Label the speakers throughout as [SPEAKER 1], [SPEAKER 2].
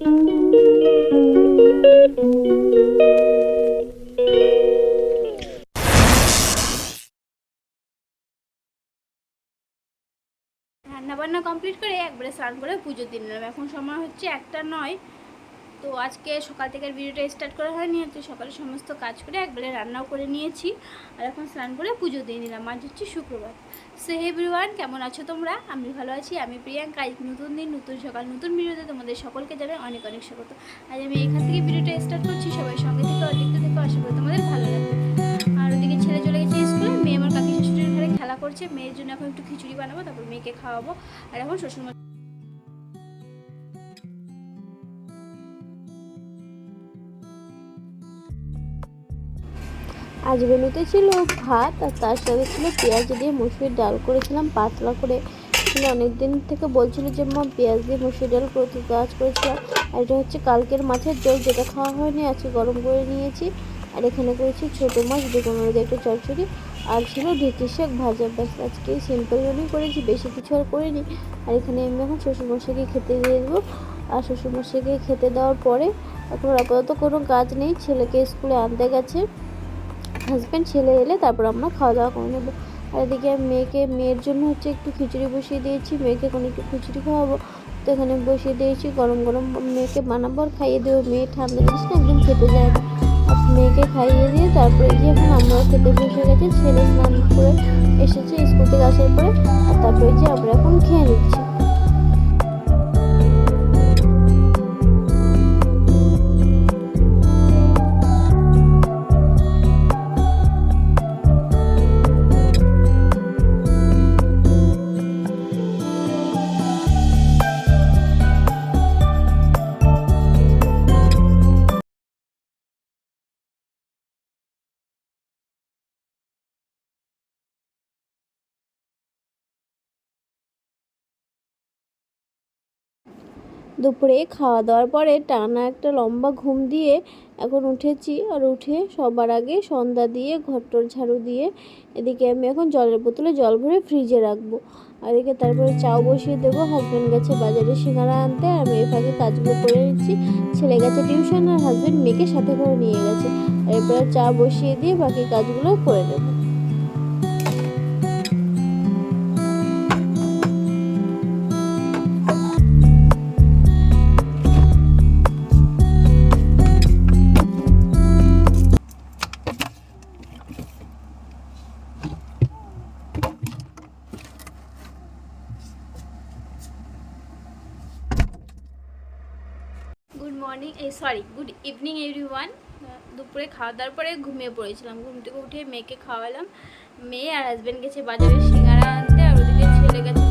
[SPEAKER 1] রান্না বান্না কমপ্লিট করে একবারে স্নান করে পুজো নিলাম এখন সময় হচ্ছে একটা নয় তো আজকে সকাল থেকে ভিডিওটা স্টার্ট করা হয়নি তো সকালে সমস্ত কাজ করে একবারে রান্নাও করে নিয়েছি। আর এখন স্নান করে পুজো দিয়ে নিলাম, আজ হচ্ছে শুক্রবার। সে এভরিওয়ান কেমন আছো তোমরা? আমি ভালো আছি, আমি প্রিয়াঙ্কা। আজ নতুন দিন, নতুন সকাল, নতুন ভিডিওতে তোমাদের সকলকে জানাই অনেক অনেক স্বাগত। আজ আমি এখান থেকে ভিডিওটা স্টার্ট করছি, সবাই সঙ্গে থেকে অধিকতে থেকে, আশা করি তোমাদের ভালো লাগবে। আর ওদিকে ছেলে চলে গেছে স্কুলে, মেয়ে আমার কাকি শাশুড়ির ঘরে খেলা করছে, মেয়ের জন্য এখন একটু খিচুড়ি বানাবো, তারপর মেয়েকে খাওয়াবো, আর এখন শ্বশুরমশাই
[SPEAKER 2] আজ মেনুতে ছিল ভাত আর তার সাথে ছিল পেঁয়াজ দিয়ে মুসুরির ডাল করেছিলাম, পাতলা করে। অনেক দিন থেকে বলছিল যে, মা, পেঁয়াজ দিয়ে মুসুরির ডাল করতে কাজ করেছিলাম। আর এটা হচ্ছে কালকের মাছের জল যেটা খাওয়া হয়নি, আজকে গরম করে নিয়েছি। আর এখানে করেছি ছোটো মাছ বেগুন আলু দিয়ে একটা চচ্চড়ি। আর ছিল ঢেঁকি শাক ভাজা, ব্যাস, আজকে সিম্পল জন্যই করেছি, বেশি কিছু আর করিনি। আর এখানে আমি এখন শ্বশুরমশাইকে খেতে দিয়ে দেবো। আর শ্বশুরমশাইকে খেতে দেওয়ার পরে এখন আপাতত কোনো কাজ নেই, ছেলেকে স্কুলে আনতে গেছে। হাজব্যান্ড ছেলে এলে তারপর আমরা খাওয়া দাওয়া করে নেব। আর এদিকে মেয়েকে, মেয়ের জন্য হচ্ছে একটু খিচুড়ি বসিয়ে দিয়েছি। মেয়েকে কোনো একটু খিচুড়ি খাওয়াবো। তো এখানে বসিয়ে দিয়েছি, গরম গরম মেয়েকে বানাবো আর খাইয়ে দেবো। মেয়ে ঠান্ডা জিনিস না, একদম খেতে যায় না। মেয়েকে খাইয়ে দিয়ে তারপরে গিয়ে এখন আমরা খেতে বসে গেছি, ছেলে স্নান করে এসেছে, স্কুল থেকে আসার পরে। আর তারপরে যে আমরা এখন খেয়ে নিচ্ছি। দুপুরে খাওয়া দাওয়ার পরে টানা একটা লম্বা ঘুম দিয়ে এখন উঠেছি আর উঠে সবার আগে সন্ধ্যা দিয়ে ঘরটর ঝাড়ু দিয়ে এদিকে আমি এখন জলের বোতলে জল ভরে ফ্রিজে রাখব। আর এদিকে তারপরে চাও বসিয়ে দেবো হাজব্যান্ড গেছে বাজারে সিঙ্গারা আনতে আর আমি এই ফাঁকে কাজগুলো করে নিচ্ছি। ছেলে গেছে টিউশন আর হাজব্যান্ড মেয়েকে সাথে করে নিয়ে গেছে। আর এরপরে চা বসিয়ে দিয়ে বাকি কাজগুলো করে নেব।
[SPEAKER 1] মর্নিং এই সরি গুড ইভিনিং এভরিওয়ান দুপুরে খাওয়া দাওয়ার পরে ঘুমিয়ে পড়েছিলাম। ঘুম থেকে উঠে মেয়েকে খাওয়ালাম। মেয়ে আর হাজব্যান্ড গেছে বাজারে, সিঙ্গারা আনতে, আর ওদিকে ছেলে গেছে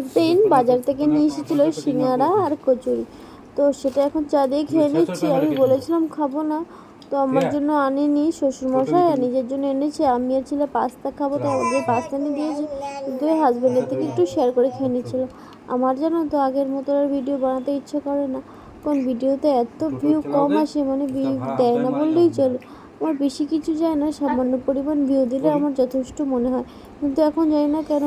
[SPEAKER 2] হাজবেন্ড বাজার থেকে নিয়ে এসেছিল সিঙ্গারা আর কচুরি। তো সেটা এখন চা দিয়ে খেয়ে নিচ্ছি। আমি বলেছিলাম খাব না। তো আমার জন্য আনিনি শ্বশুরমশাই আর নিজের জন্য এনেছে। আমি আর ছেলে পাস্তা খাব তো আমাদের পাস্তা নিয়ে দিয়েছে। কিন্তু ওই হাজব্যান্ডের থেকে একটু শেয়ার করে খেয়ে নিচ্ছিল। আমার জানো তো আগের মতো আর ভিডিও বানাতে ইচ্ছে করে না। কোন ভিডিওতে এত ভিউ কম আসে মানে ভিউ দেয় না বললেই চলে। আমার বেশি কিছু যায় না সামান্য পরিমাণ ভিউ দিলে আমার যথেষ্ট মনে হয়। কিন্তু এখন জানি না কেন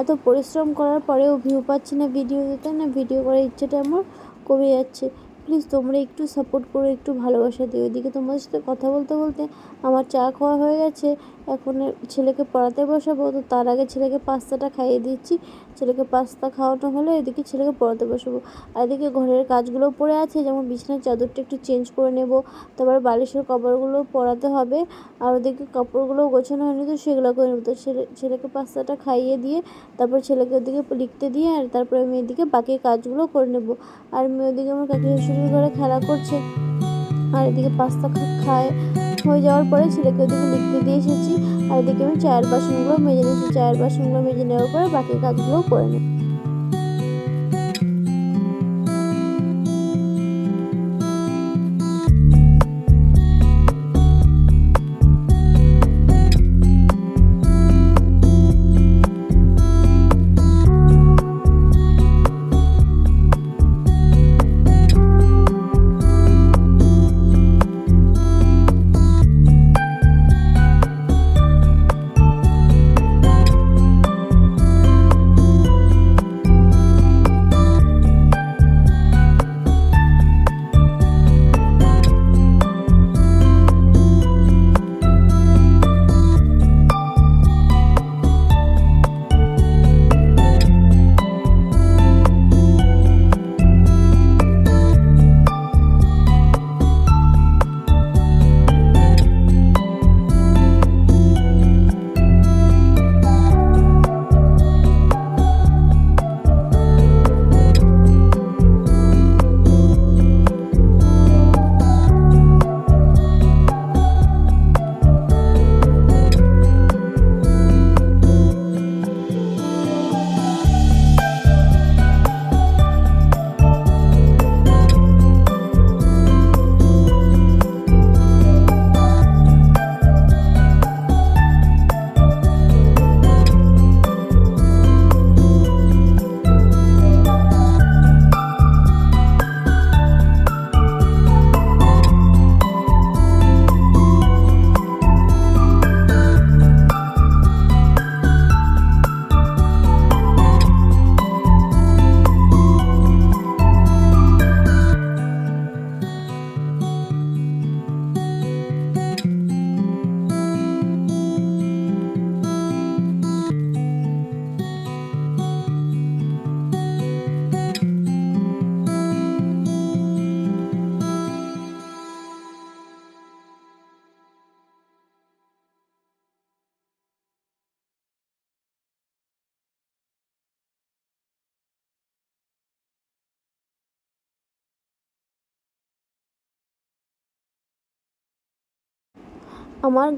[SPEAKER 2] এত পরিশ্রম করার পরেও ভিউ পাচ্ছি না ভিডিও দিতে না ভিডিও করার ইচ্ছেটা আমার কমে যাচ্ছে। প্লিজ তোমরা একটু সাপোর্ট করো একটু ভালোবাসা দিও। এদিকে তোমাদের সাথে কথা বলতে বলতে আমার চা খাওয়া হয়ে গেছে। এখন ছেলেকে পড়াতে বসাবো, তো তার আগে ছেলেকে পাস্তাটা খাইয়ে দিচ্ছি। ছেলেকে পাস্তা খাওয়ানো হলে, এদিকে ছেলেকে পড়াতে বসাবো। আর এদিকে ঘরের কাজগুলো পড়ে আছে, যেমন বিছানার চাদরটা একটু চেঞ্জ করে নেব, তারপর বালিশের কভারগুলো পরাতে হবে, আর ওদিকে কাপড়গুলো গোছানো হয়নি তো সেগুলো করে নেব। তো ছেলে, ছেলেকে পাস্তাটা খাইয়ে দিয়ে, তারপর ছেলেকে ওদিকে লিখতে দিয়ে, আর তারপরে আমি এদিকে বাকি কাজগুলো করে নেব। আর মেয়ে ওদিকে আমার কাকি শাশুড়ির ঘরে খেলা করছে, আর এদিকে পাস্তা খায়। হয়ে যাওয়ার পরে ছেলেকে ওদিকে লিখতে দিয়ে এসেছি। আর এদিকে আমি চায়ের বাসনগুলো মেজে নিয়েছি। চায়ের বাসনগুলো মেজে নেওয়ার পরে বাকি কাজগুলো করে নেব।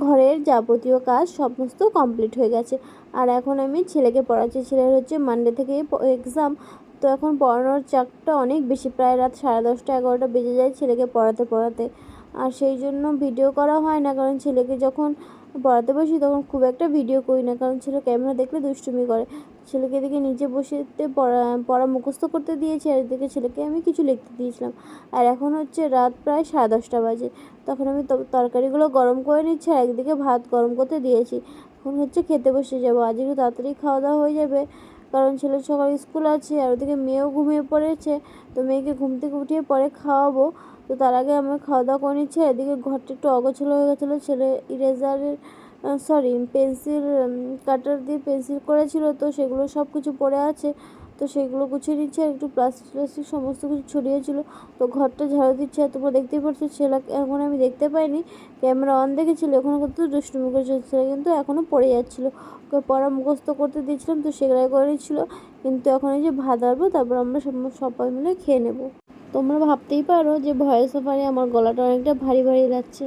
[SPEAKER 2] ঘরের যাবতীয় কাজ সমস্ত কমপ্লিট হয়ে গেছে। আর এখন আমি ছেলেকে পড়াচ্ছি। ছেলের হচ্ছে মানডে থেকে এক্সাম তো এখন পড়ানোর চাপটা অনেক বেশি। প্রায় রাত সাড়ে দশটা এগারোটা বেজে যায় ছেলেকে পড়াতে পড়াতে। আর সেই জন্য ভিডিও করা হয় না। কারণ ছেলেকে যখন পড়াতে বসি তখন খুব একটা ভিডিও করি না। কারণ ছেলে ক্যামেরা দেখলে দুষ্টুমি করে। ছেলেকে এদিকে নিচে বসেতে পড়া পড়া মুখস্থ করতে দিয়েছি, আর এদিকে ছেলেকে আমি কিছু লিখতে দিয়েছিলাম। আর এখন হচ্ছে রাত প্রায় সাড়ে দশটা বাজে। তখন আমি তরকারিগুলো গরম করে নিচ্ছি, আর একদিকে ভাত গরম করতে দিয়েছি। এখন হচ্ছে খেতে বসে যাব। আজ একটু তাড়াতাড়ি খাওয়া দাওয়া হয়ে যাবে, কারণ ছেলের সকালে স্কুল আছে, আর ওদিকে মেয়েও ঘুমিয়ে পড়েছে। তো মেয়েকে ঘুম থেকে উঠিয়ে পরে খাওয়াবো। তো তার আগে আমি খাওয়া দাওয়া করে নিচ্ছি এদিকে ঘরটা একটু অগোছালো হয়ে গেছিল ছেলে ইরেজারের সরি পেন্সিল কাটার দিয়ে পেন্সিল করেছিল, তো সেগুলো সব কিছু পড়ে আছে। তো সেগুলো গুছিয়ে নিচ্ছে আর একটু প্লাস্টিক প্লাস্টিক সমস্ত কিছু ছড়িয়েছিল তো ঘরটা ঝাড়ু দিচ্ছে, আর তোমরা দেখতেই পাচ্ছ ছেলে এখন আমি দেখতে পাইনি। ক্যামেরা অন দেখেছিল এখনও কিন্তু দুষ্টুমি করেছিল ছেলে কিন্তু এখনও পড়ে যাচ্ছিল। ওকে পড়া মুখস্থ করতে দিয়েছিলাম, তো সেগুলাই করে নিচ্ছিলো। কিন্তু এখন এই যে ভাত আনব, তারপর আমরা সব- সবাই মিলে খেয়ে নেব। তোমরা ভাবতেই পারো যে ভয়েস ওভারে আমার গলাটা অনেকটা ভারী ভারী লাগছে।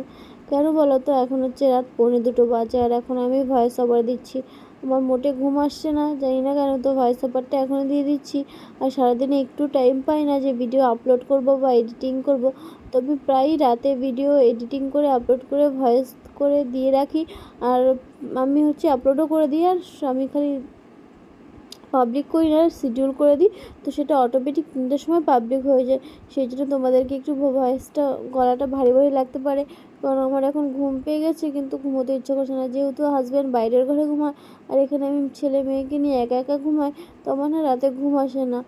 [SPEAKER 2] কেন বলো তো? এখন হচ্ছে রাত পৌনে দুটো বাজে আর এখন আমি ভয়েস ওভার দিচ্ছি। আমার মোটে ঘুম আসছে না, জানি না কেন তো ভয়েস ওভারটা এখনও দিয়ে দিচ্ছি। আর সারাদিনে একটু টাইম পাই না যে ভিডিও আপলোড করব বা এডিটিং করব। তো আমি প্রায়ই রাতে ভিডিও এডিটিং করে আপলোড করে ভয়েস করে দিয়ে রাখি। আর আমি হচ্ছে আপলোডও করে দিই আর আমি খালি পাবলিক করি না শিডিউল করে দিই। তো সেটা অটোমেটিক তিনটের সময় পাবলিক হয়ে যায়। সেই জন্য তোমাদেরকে একটু ভয়েসটা গলাটা ভারী ভারী লাগতে পারে। কারণ আমার এখন ঘুম পেয়ে গেছে, কিন্তু ঘুমোতে ইচ্ছা করছে না। যেহেতু হাজব্যান্ড বাইরের ঘরে ঘুমায়, আর এখানে আমি ছেলে মেয়েকে নিয়ে একা একা ঘুমাই, তো আমার না রাতে ঘুম আসে না।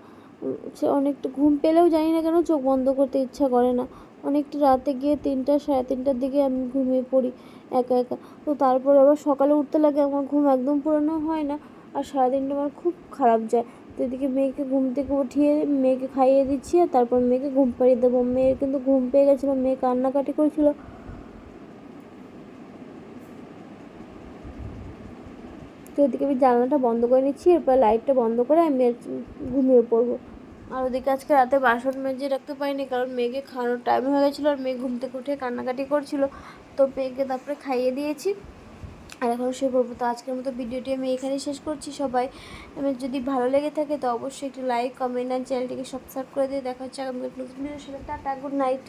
[SPEAKER 2] সে অনেকটা, ঘুম পেলেও জানি না কেন চোখ বন্ধ করতে ইচ্ছা করে না। অনেকটা রাতে গিয়ে তিনটা, সাড়ে তিনটার দিকে আমি ঘুমিয়ে পড়ি একা একা। তো তারপরে আবার সকালে উঠতে লাগে, আমার ঘুম একদম পুরোনো হয় না। আর সারাদিনটা আমার খুব খারাপ যায়। তো এদিকে মেয়েকে ঘুম থেকে উঠিয়ে মেয়েকে খাইয়ে দিচ্ছি আর তারপর মেয়েকে ঘুম পাড়িয়ে দেবো। মেয়ের কিন্তু ঘুম পেয়ে গেছিল, মেয়ে কান্নাকাটি করেছিল। তো এদিকে আমি জানালাটা বন্ধ করে নিচ্ছি, এরপর লাইটটা বন্ধ করে আমি ঘুমিয়ে পড়ব। আর ওদিকে আজকে রাতে বাসন মেজে রাখতে পারিনি কারণ মেয়েকে খাওয়ানোর টাইম হয়ে গেছিল আর মেয়ে ঘুম থেকে উঠে কান্নাকাটি করছিল। তো মেয়েকে তারপরে খাইয়ে দিয়েছি। আর এখন সে পড়ব। তো আজকের মতো ভিডিওটি আমি এখানেই শেষ করছি সবাই। যদি ভালো লেগে থাকে তো অবশ্যই একটু লাইক কমেন্ট আর চ্যানেলটিকে সাবস্ক্রাইব করে দিয়ে দেখা হচ্ছে আগামী নতুন ভিডিওর সাথে টাটা গুড নাইট